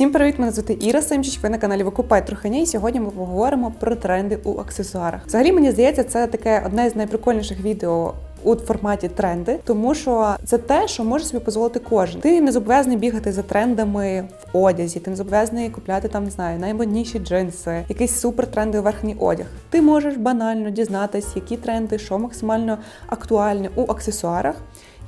Всім привіт! Мене звати Іра Семчич. Ви на каналі Викупай Троханя, і сьогодні ми поговоримо про тренди у аксесуарах. Взагалі, мені здається, це таке одне з найприкольніших відео. У форматі тренди, тому що це те, що може собі дозволити кожен. Ти не зобов'язаний бігати за трендами в одязі, ти не зобов'язаний купляти там, не знаю, наймодніші джинси, якийсь супер тренди верхній одяг. Ти можеш банально дізнатись, які тренди, що максимально актуальне у аксесуарах.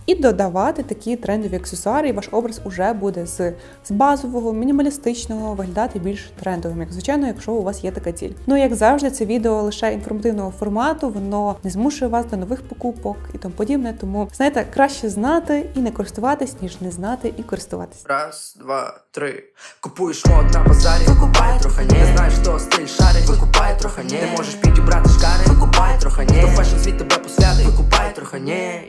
І додавати такі трендові аксесуари, і ваш образ уже буде з, з базового, мінімалістичного виглядати більш трендовим, як звичайно, якщо у вас є така ціль. Ну як завжди, це відео лише інформативного формату, воно не змушує вас до нових покупок і тому подібне. Тому знаєте, краще знати і не користуватись, ніж не знати і користуватись. Раз, два, три. Купуєш мод на базарі, викупай трохи не знаєш, хто стиль шарить, викупай трохи не можеш підібрати шкари, викупай трохи не фешн світ тебе посвятить, викупай трохи не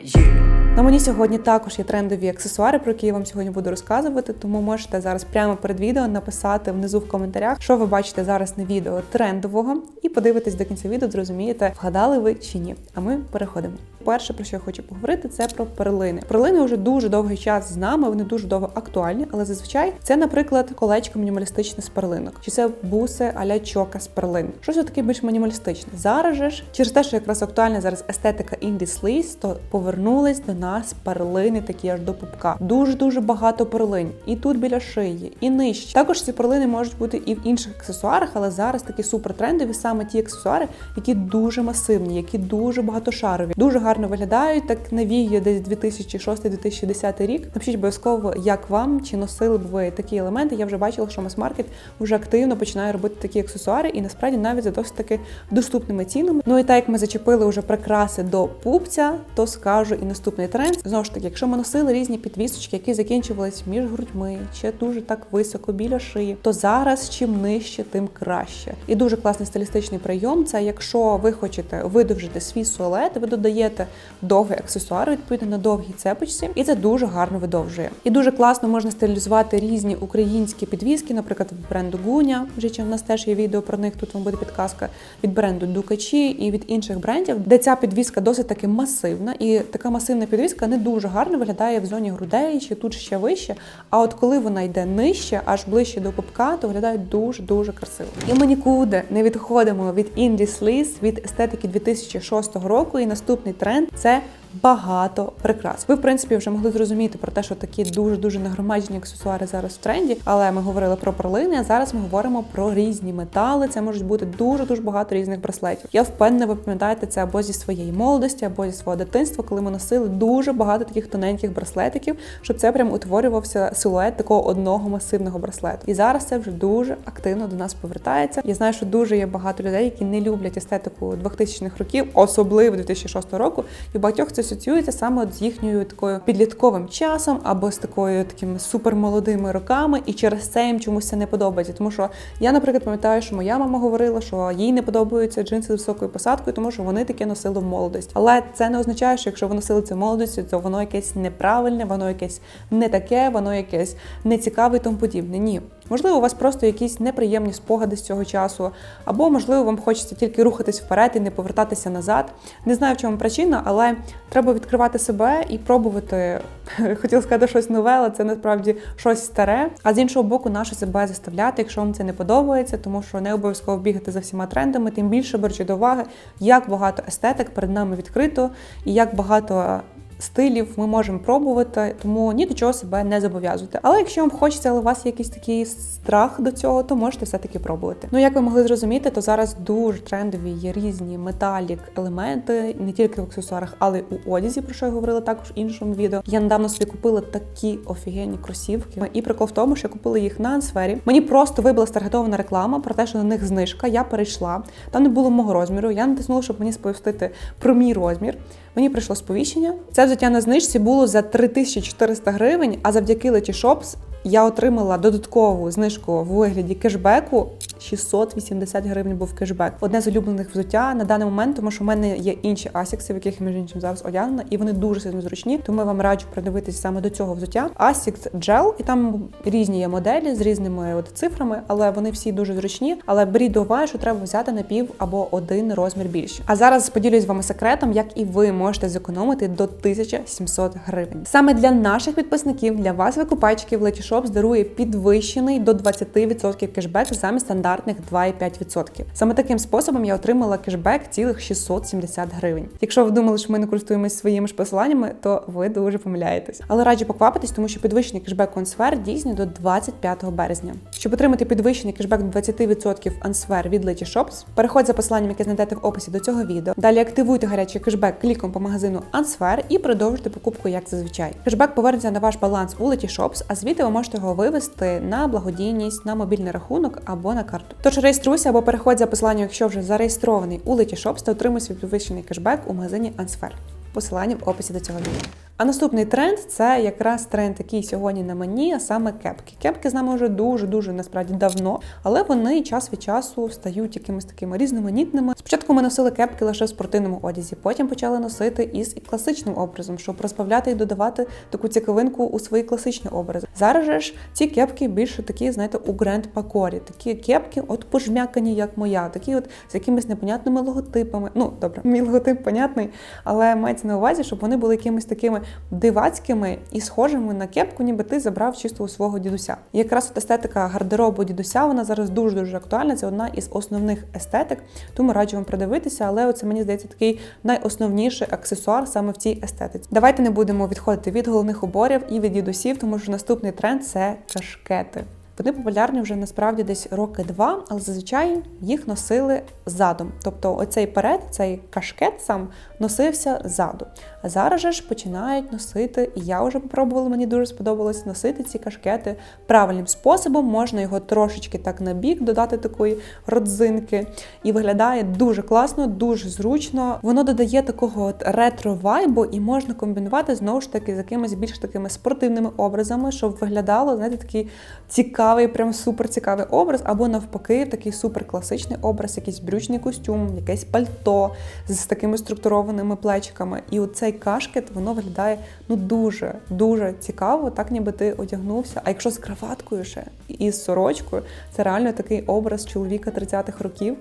На мені сьогодні також є трендові аксесуари, про які я вам сьогодні буду розказувати. Тому можете зараз прямо перед відео написати внизу в коментарях, що ви бачите зараз на відео трендового, і подивитись до кінця відео, зрозумієте, вгадали ви чи ні. А ми переходимо. Перше, про що я хочу поговорити, це про перлини. Перлини вже дуже довгий час з нами, вони дуже довго актуальні, але зазвичай це, наприклад, колечко мінімалістичне з перлинок, чи це буси аля чока з перлин. Щось таке більш мінімалістичне. Зараз же ж через те, що якраз актуальна зараз естетика інді сліз, то повернулись до нас перлини, такі аж до пупка. Дуже дуже багато перлин, і тут біля шиї, і нижче. Також ці перлини можуть бути і в інших аксесуарах, але зараз такі супертрендові саме ті аксесуари, які дуже масивні, які дуже багатошарові, дуже гарно виглядають. Так навіює десь 2006-2010 рік. Напишіть обов'язково, як вам чи носили б ви такі елементи. Я вже бачила, що мас-маркет вже активно починає робити такі аксесуари, і насправді навіть за досить таки доступними цінами. Ну і так як ми зачепили вже прикраси до пупця, то скажу і наступний тренд. Знову ж таки, якщо ми носили різні підвісочки, які закінчувались між грудьми, чи дуже так високо біля шиї, то зараз чим нижче, тим краще. І дуже класний стилістичний прийом. Це якщо ви хочете видовжити свій суалет, ви додаєте довгий аксесуар відповідно на довгій цепочці, і це дуже гарно видовжує. І дуже класно можна стилізувати різні українські підвіски, наприклад, від бренду Гуня. Вже чи в нас теж є відео про них. Тут вам буде підказка від бренду Дукачі і від інших брендів, де ця підвіска досить таки масивна, і така масивна підвіска не дуже гарно виглядає в зоні грудей чи тут ще вище. А от коли вона йде нижче, аж ближче до пупка, то виглядає дуже дуже красиво. І ми нікуди не відходимо від Indie Sleaze, від естетики 2006 року. І наступний тренд це багато прикрас. Ви, в принципі, вже могли зрозуміти про те, що такі дуже дуже нагромаджені аксесуари зараз в тренді. Але ми говорили про перлини. А зараз ми говоримо про різні метали. Це можуть бути дуже дуже багато різних браслетів. Я впевнена, ви пам'ятаєте це або зі своєї молодості, або зі свого дитинства, коли ми носили дуже багато таких тоненьких браслетиків, щоб це прям утворювався силует такого одного масивного браслету. І зараз це вже дуже активно до нас повертається. Я знаю, що дуже є багато людей, які не люблять естетику 2000-х років, особливо 2006 року. І багатьох це асоціюється саме от з їхньою такою підлітковим часом або з такою такими супермолодими роками, і через це їм чомусь це не подобається. Тому що я, наприклад, пам'ятаю, що моя мама говорила, що їй не подобаються джинси з високою посадкою, тому що вони таке носили в молодості. Але це не означає, що якщо ви носили це в молодості, то воно якесь неправильне, воно якесь не таке, воно якесь нецікаве і тому подібне. Ні. Можливо, у вас просто якісь неприємні спогади з цього часу, або, можливо, вам хочеться тільки рухатись вперед і не повертатися назад. Не знаю, в чому причина, але треба відкривати себе і пробувати. Хотіла сказати щось нове, але це насправді щось старе. А з іншого боку, наше себе заставляти, якщо вам це не подобається, тому що не обов'язково бігати за всіма трендами, тим більше беручи до уваги, як багато естетик перед нами відкрито, і як багато стилів ми можемо пробувати, тому ні до чого себе не зобов'язуйте. Але якщо вам хочеться, але у вас є якийсь такий страх до цього, то можете все-таки пробувати. Ну як ви могли зрозуміти, то зараз дуже трендові є різні металік елементи, не тільки в аксесуарах, але й у одязі, про що я говорила також в іншому відео. Я недавно собі купила такі офігенні кросівки. І прикол в тому, що я купила їх на ансфері. Мені просто вибила старгетована реклама про те, що на них знижка. Я перейшла. Там не було мого розміру. Я натиснула, щоб мені сповістити про мій розмір. Мені прийшло сповіщення. Це взуття на знижці було за 3400 гривень, а завдяки Letyshops я отримала додаткову знижку в вигляді кешбеку. 680 гривень був кешбек. Одне з улюблених взуття на даний момент, тому що в мене є інші асікси, в яких між іншим зараз одягнена, і вони дуже сильно зручні. Тому я вам раджу придивитися саме до цього взуття. Asics Gel, і там різні є моделі з різними от цифрами, але вони всі дуже зручні. Але беріть до уваги, що треба взяти на пів або один розмір більше. А зараз поділюсь вами секретом, як і ви можете зекономити до 1700 гривень. Саме для наших підписників, для вас, викупачків, Letyshops Shops дарує підвищений до 20% кешбек замість стандартних 2,5%. Саме таким способом я отримала кешбек цілих 670 гривень. Якщо ви думали, що ми не користуємось своїми ж посиланнями, то ви дуже помиляєтесь. Але раджу поквапитись, тому що підвищений кешбек Ансфер дійсний до 25 березня. Щоб отримати підвищений кешбек до 20% Ансфер від Letty Shops, переходь за посиланням, яке знайдете в описі до цього відео. Далі активуйте гарячий кешбек кліком по магазину Ансфер і продовжуйте покупку як зазвичай. Кешбек повернеться на ваш баланс у Letty Shops, а звідти ви можете його вивести на благодійність, на мобільний рахунок або на карту. Тож реєструйся або переходь за посиланням, якщо вже зареєстрований у Letyshops та отримуй свій підвищений кешбек у магазині Ансфер. Посилання в описі до цього відео. А наступний тренд це якраз тренд, який сьогодні на мені, а саме кепки. Кепки з нами вже дуже дуже насправді давно, але вони час від часу стають якимись такими різноманітними. Спочатку ми носили кепки лише в спортивному одязі, потім почали носити із класичним образом, щоб розбавляти і додавати таку цікавинку у свої класичні образи. Зараз же ж ці кепки більше такі, знаєте, у гренд пакорі. Такі кепки, от пожмякані, як моя, такі от з якимись непонятними логотипами. Ну добре, мій логотип понятний, але мається на увазі, щоб вони були якимись такими дивацькими і схожими на кепку, ніби ти забрав чисто у свого дідуся. І якраз от естетика гардеробу дідуся вона зараз дуже дуже актуальна. Це одна із основних естетик, тому раджу вам придивитися, але це мені здається такий найосновніший аксесуар саме в цій естетиці. Давайте не будемо відходити від головних уборів і від дідусів, тому що наступний тренд це кашкети. Вони популярні вже насправді десь роки два, але зазвичай їх носили задом. Тобто, оцей перед, цей кашкет сам носився ззаду. А зараз же ж починають носити, і я вже попробувала, мені дуже сподобалось носити ці кашкети правильним способом. Можна його трошечки так на бік додати такої родзинки. І виглядає дуже класно, дуже зручно. Воно додає такого от ретро-вайбу, і можна комбінувати знову ж таки з якимись більш такими спортивними образами, щоб виглядало, знаєте, такий цікавий, прям супер цікавий образ, або навпаки, такий супер класичний образ, якийсь брючний костюм, якесь пальто з такими структурованими плечиками. І оцей кашкет воно виглядає ну дуже дуже цікаво, так ніби ти одягнувся. А якщо з краваткою ще і з сорочкою, це реально такий образ чоловіка 30-х років.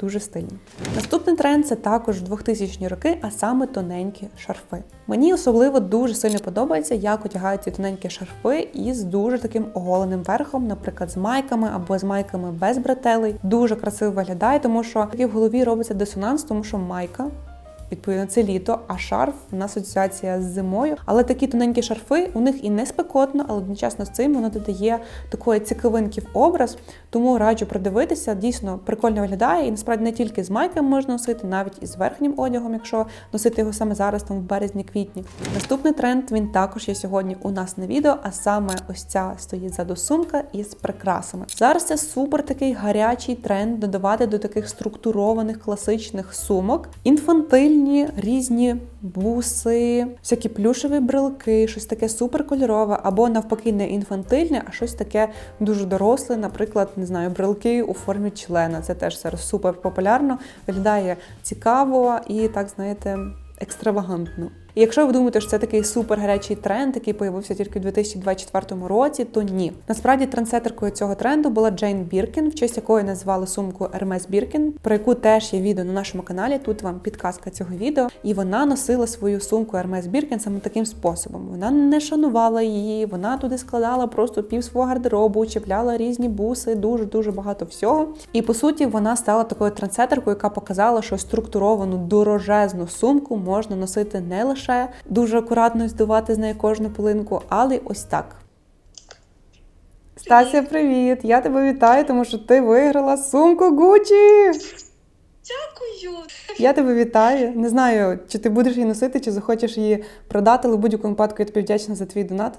Дуже стильні. Наступний тренд це також 2000-ні роки, а саме тоненькі шарфи. Мені особливо дуже сильно подобається, як одягають тоненькі шарфи із дуже таким оголеним верхом, наприклад, з майками або з майками без бретелей. Дуже красиво виглядає, тому що такий в голові робиться дисонанс, тому що майка Відповідно, це літо, а шарф у нас асоціація з зимою. Але такі тоненькі шарфи у них і не спекотно, але одночасно з цим воно додає такої цікавинки в образ. Тому раджу придивитися, дійсно прикольно виглядає. І насправді не тільки з майками можна носити, навіть і з верхнім одягом, якщо носити його саме зараз, там в березні-квітні. Наступний тренд він також є сьогодні у нас на відео, а саме ось ця стоїть ззаду сумка із прикрасами. Зараз це супер такий гарячий тренд додавати до таких структурованих класичних сумок. Інфантильні, різні буси, всякі плюшеві брелки, щось таке суперкольорове, або навпаки, не інфантильне, а щось таке дуже доросле, наприклад, не знаю, брелки у формі члена. Це теж зараз супер популярно, виглядає цікаво і так, знаєте, екстравагантно. І якщо ви думаєте, що це такий супер гарячий тренд, який появився тільки у 2024 році, то ні. Насправді трендсетеркою цього тренду була Джейн Біркін, в честь якої назвали сумку Hermes Біркін, про яку теж є відео на нашому каналі. Тут вам підказка цього відео. І вона носила свою сумку Hermes Біркін саме таким способом. Вона не шанувала її, вона туди складала просто пів свого гардеробу, чіпляла різні буси, дуже дуже багато всього. І по суті, вона стала такою трендсетеркою, яка показала, що структуровану дорожезну сумку можна носити не лише дуже акуратно здувати з неї кожну пилинку, але ось так. Стася, привіт! Я тебе вітаю, тому що ти виграла сумку Gucci! Дякую. Я тебе вітаю. Не знаю, чи ти будеш її носити, чи захочеш її продати, але в будь-якому випадку я тобі вдячна за твій донат.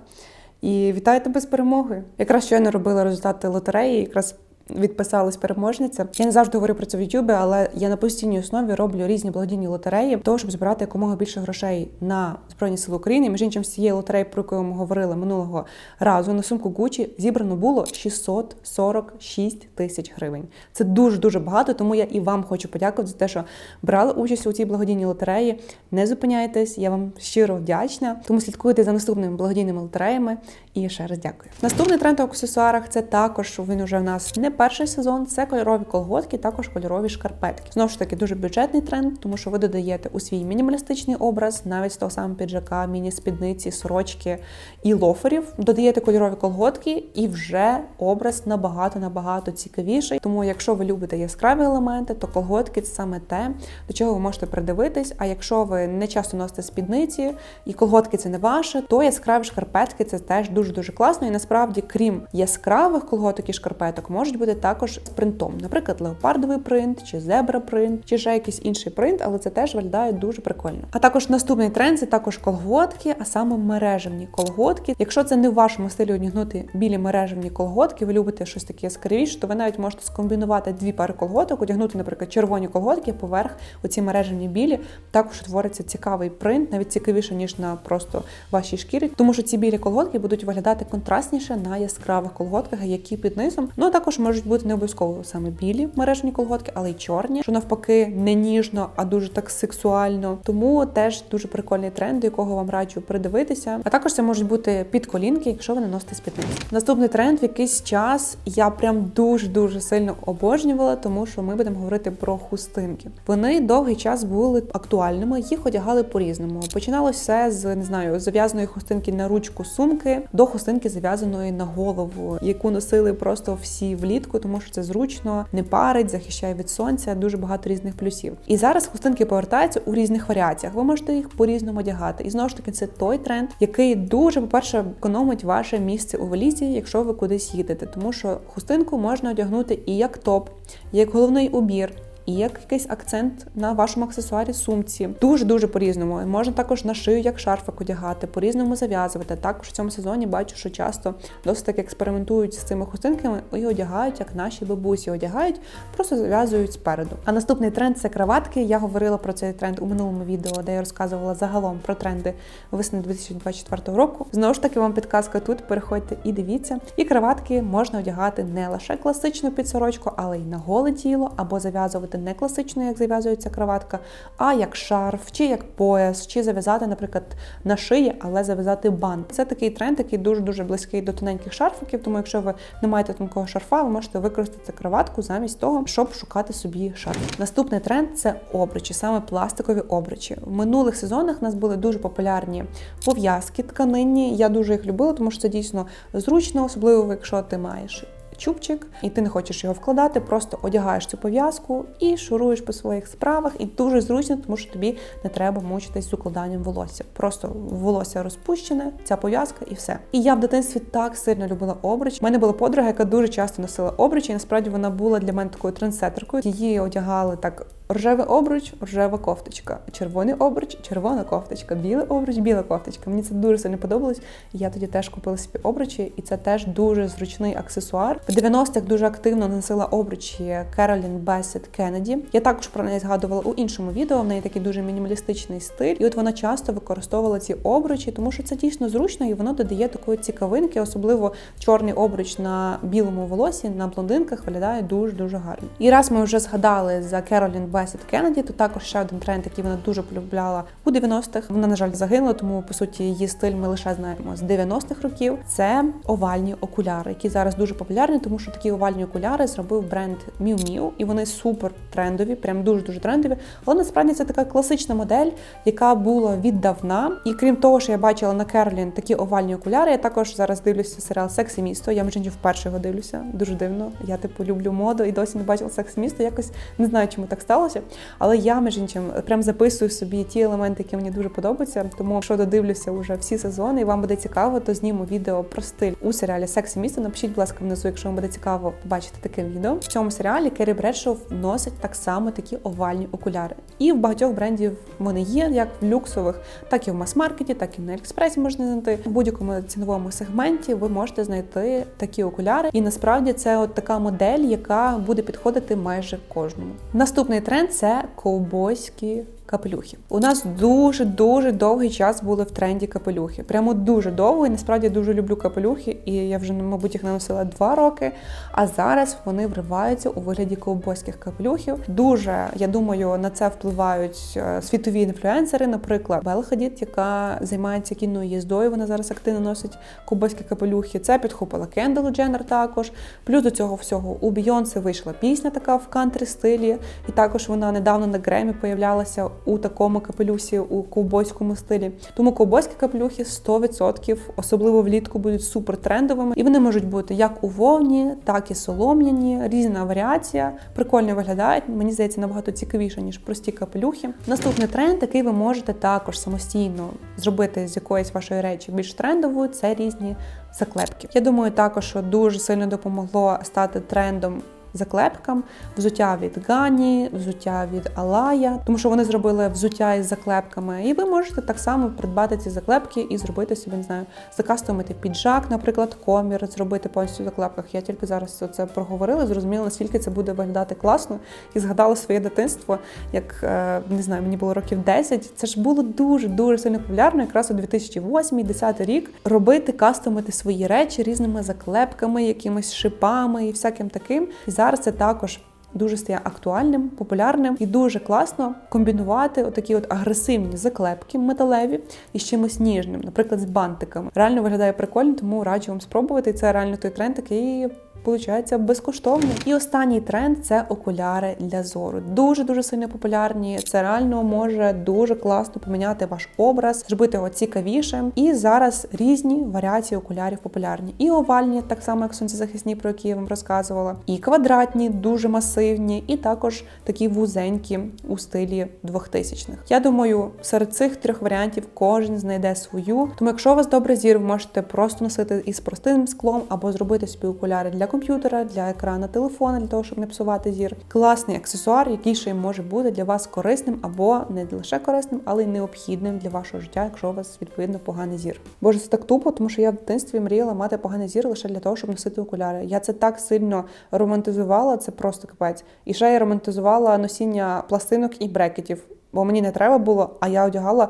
І вітаю тебе з перемогою. Якраз щойно робила результати лотереї, якраз відписалась переможниця. Я не завжди говорю про це в Ютубі, але я на постійній основі роблю різні благодійні лотереї того, щоб збирати якомога більше грошей на Збройні Сили України. Між іншим, з цієї лотереї, про яку ми говорили минулого разу, на сумку Gucci зібрано було 646 тисяч гривень. Це дуже дуже багато, тому я і вам хочу подякувати за те, що брали участь у цій благодійній лотереї. Не зупиняйтесь, я вам щиро вдячна. Тому слідкуйте за наступними благодійними лотереями. І ще раз дякую. Наступний тренд у аксесуарах це також він уже в нас не перший сезон це кольорові колготки, також кольорові шкарпетки. Знову ж таки, дуже бюджетний тренд, тому що ви додаєте у свій мінімалістичний образ, навіть з того самого піджака, міні-спідниці, сорочки і лоферів. Додаєте кольорові колготки, і вже образ набагато набагато цікавіший. Тому, якщо ви любите яскраві елементи, то колготки це саме те, до чого ви можете придивитись. А якщо ви не часто носите спідниці і колготки це не ваше, то яскраві шкарпетки це теж дуже дуже класно. І насправді, крім яскравих колготок і шкарпеток, можуть бути також з принтом, наприклад, леопардовий принт, чи зебра принт, чи ще якийсь інший принт, але це теж виглядає дуже прикольно. А також наступний тренд це також колготки, а саме мережевні колготки. Якщо це не в вашому стилі одягнути білі мережевні колготки, ви любите щось таке яскравіше, то ви навіть можете скомбінувати дві пари колготок, одягнути, наприклад, червоні колготки поверх оці мережевні білі. Також утвориться цікавий принт, навіть цікавіше ніж на просто вашій шкірі, тому що ці білі колготки будуть виглядати контрастніше на яскравих колготках, які під низом. Ну а також можуть бути не обов'язково саме білі мережні колготки, але й чорні, що навпаки не ніжно, а дуже так сексуально. Тому теж дуже прикольний тренд, до якого вам раджу придивитися. А також це можуть бути підколінки, якщо ви не носите спідниці. Наступний тренд в якийсь час я прям дуже дуже сильно обожнювала, тому що ми будемо говорити про хустинки. Вони довгий час були актуальними, їх одягали по-різному. Починалося все з не знаю, зав'язаної хустинки на ручку сумки до хустинки зав'язаної на голову, яку носили просто всі влітку, тому що це зручно, не парить, захищає від сонця, дуже багато різних плюсів. І зараз хустинки повертаються у різних варіаціях. Ви можете їх по-різному одягати. І знову ж таки, це той тренд, який дуже, по-перше, економить ваше місце у валізі, якщо ви кудись їдете, тому що хустинку можна одягнути і як топ, і як головний убір. І як якийсь акцент на вашому аксесуарі сумці. Дуже дуже по-різному. Можна також на шию як шарфик одягати, по-різному зав'язувати. Також в цьому сезоні бачу, що часто досить таки експериментують з цими хустинками і одягають, як наші бабусі одягають, просто зав'язують спереду. А наступний тренд це краватки. Я говорила про цей тренд у минулому відео, де я розказувала загалом про тренди весни 2024 року. Знову ж таки, вам підказка тут. Переходьте і дивіться. І краватки можна одягати не лише класичну підсорочку, але й на голе тіло або зав'язувати не класично, як зав'язується краватка, а як шарф, чи як пояс, чи зав'язати, наприклад, на шиї, але зав'язати бант. Це такий тренд, який дуже дуже близький до тоненьких шарфиків. Тому, якщо ви не маєте тонкого шарфа, ви можете використати краватку замість того, щоб шукати собі шарф. Наступний тренд це обручі, саме пластикові обручі. В минулих сезонах у нас були дуже популярні пов'язки тканинні. Я дуже їх любила, тому що це дійсно зручно, особливо якщо ти маєш чубчик, і ти не хочеш його вкладати, просто одягаєш цю пов'язку і шуруєш по своїх справах. І дуже зручно, тому що тобі не треба мучитись з укладанням волосся. Просто волосся розпущене, ця пов'язка і все. І я в дитинстві так сильно любила обруч. У мене була подруга, яка дуже часто носила обруч, і насправді вона була для мене такою трансетеркою. Її одягали так. Рожевий обруч, рожева кофточка, червоний обруч, червона кофточка, білий обруч, біла кофточка. Мені це дуже сильно подобалось. Я тоді теж купила собі обручі, і це теж дуже зручний аксесуар. В 90-х дуже активно носила обручі Керолін Бесет Кеннеді. Я також про неї згадувала у іншому відео. В неї такий дуже мінімалістичний стиль, і от вона часто використовувала ці обручі, тому що це дійсно зручно і воно додає такої цікавинки, особливо чорний обруч на білому волосі на блондинках виглядає дуже дуже гарно. І раз ми вже згадали за Керолін Бесет Кеннеді, то також ще один тренд, який вона дуже полюбляла у 90-х. Вона, на жаль, загинула, тому по суті її стиль ми лише знаємо з 90-х років. Це овальні окуляри, які зараз дуже популярні, тому що такі овальні окуляри зробив бренд Miu Miu, і вони супер трендові, прям дуже дуже трендові. Але насправді це така класична модель, яка була віддавна. І крім того, що я бачила на Керлін такі овальні окуляри, я також зараз дивлюся серіал Секс і місто. Я між вперше його дивлюся. Дуже дивно. Я типу люблю моду і досі не бачила секс місто. Якось не знаю, чому так сталося. Але я між іншим прям записую собі ті елементи, які мені дуже подобаються. Тому, якщо додивлюся вже всі сезони, і вам буде цікаво, то зніму відео про стиль у серіалі Секс і місто. Напишіть, будь ласка, внизу, якщо вам буде цікаво побачити таке відео. В цьому серіалі Керрі Бредшоу носить так само такі овальні окуляри. І в багатьох брендів вони є, як в люксових, так і в мас-маркеті, так і на Аліекспресі можна знайти. В будь-якому ціновому сегменті ви можете знайти такі окуляри. І насправді це от така модель, яка буде підходити майже кожному. Наступний тренд це ковбойські капелюхи. У нас дуже дуже довгий час були в тренді капелюхи. Прямо дуже довго. І насправді я дуже люблю капелюхи, і я вже, мабуть, їх не носила два роки. А зараз вони вриваються у вигляді ковбойських капелюхів. Дуже я думаю, на це впливають е, світові інфлюенсери. Наприклад, Белла Хадід, яка займається кінною їздою. Вона зараз активно носить ковбойські капелюхи. Це підхопила Кендалл Дженнер також. Плюс до цього всього у Бійонсе вийшла пісня така в кантри стилі, і також вона недавно на Гремі появлялася у такому капелюсі у ковбойському стилі. Тому ковбойські капелюхи 100%, особливо влітку, будуть супер трендовими, і вони можуть бути як у вовні, так і солом'яні, різна варіація. Прикольно виглядають. Мені здається, набагато цікавіше ніж прості капелюхи. Наступний тренд, який ви можете також самостійно зробити з якоїсь вашої речі більш трендовою, це різні заклепки. Я думаю, також що дуже сильно допомогло стати трендом заклепкам, взуття від Гані, взуття від Алая, тому що вони зробили взуття із заклепками. І ви можете так само придбати ці заклепки і зробити собі, не знаю, закастомити піджак, наприклад, комір, зробити повністю в заклепках. Я тільки зараз це проговорила, зрозуміла, наскільки це буде виглядати класно, і згадала своє дитинство, як е, не знаю, мені було років 10. Це ж було дуже дуже сильно популярно, якраз у 2008-2010 рік робити кастомити свої речі різними заклепками, якимись шипами і всяким таким. І зараз це також. Дуже стає актуальним, популярним і дуже класно комбінувати отакі от агресивні заклепки металеві із чимось ніжним, наприклад, з бантиками. Реально виглядає прикольно, тому раджу вам спробувати. Це реально той тренд, який Получається безкоштовно. І останній тренд це окуляри для зору. Дуже дуже сильно популярні. Це реально може дуже класно поміняти ваш образ, зробити його цікавішим. І зараз різні варіації окулярів популярні. І овальні, так само як сонцезахисні, про які я вам розказувала, і квадратні, дуже масивні, і також такі вузенькі у стилі 2000-х. Я думаю, серед цих трьох варіантів кожен знайде свою. Тому, якщо у вас добре зір, ви можете просто носити із простим склом або зробити собі окуляри для комп'ютера, для екрана телефона, для того, щоб не псувати зір. Класний аксесуар, який ще й може бути для вас корисним або не лише корисним, але й необхідним для вашого життя, якщо у вас відповідно поганий зір. Боже, це так тупо, тому що я в дитинстві мріяла мати поганий зір лише для того, щоб носити окуляри. Я це так сильно романтизувала, це просто капець. І ще я романтизувала носіння пластинок і брекетів, бо мені не треба було, а я одягала.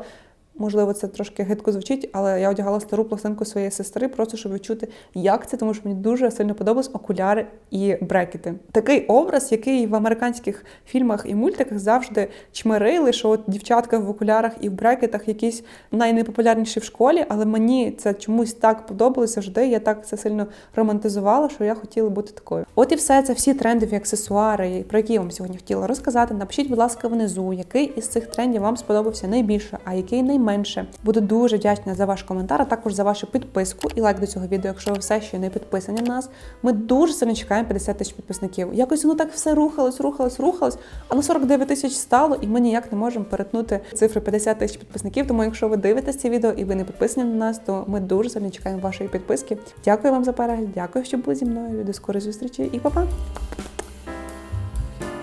Можливо, це трошки гидко звучить, але я одягала стару пластинку своєї сестри, просто щоб відчути, як це, тому що мені дуже сильно подобались окуляри і брекети. Такий образ, який в американських фільмах і мультиках завжди чмирили, що от дівчатка в окулярах і в брекетах якісь найнепопулярніші в школі, але мені це чомусь так подобалося завжди. Я так це сильно романтизувала, що я хотіла бути такою. От і все, це всі трендові аксесуари, про які я вам сьогодні хотіла розказати. Напишіть, будь ласка, внизу, який із цих трендів вам сподобався найбільше, а який найменше. Буду дуже вдячна за ваш коментар, а також за вашу підписку і лайк до цього відео, якщо ви все ще не підписані на нас. Ми дуже сильно чекаємо 50 тисяч підписників. Якось воно так все рухалось, рухалось, рухалось, а на 49 тисяч стало, і ми ніяк не можемо перетнути цифри 50 тисяч підписників. Тому, якщо ви дивитесь це відео і ви не підписані на нас, то ми дуже сильно чекаємо вашої підписки. Дякую вам за перегляд, дякую, що були зі мною. До скорої зустрічі і па-па!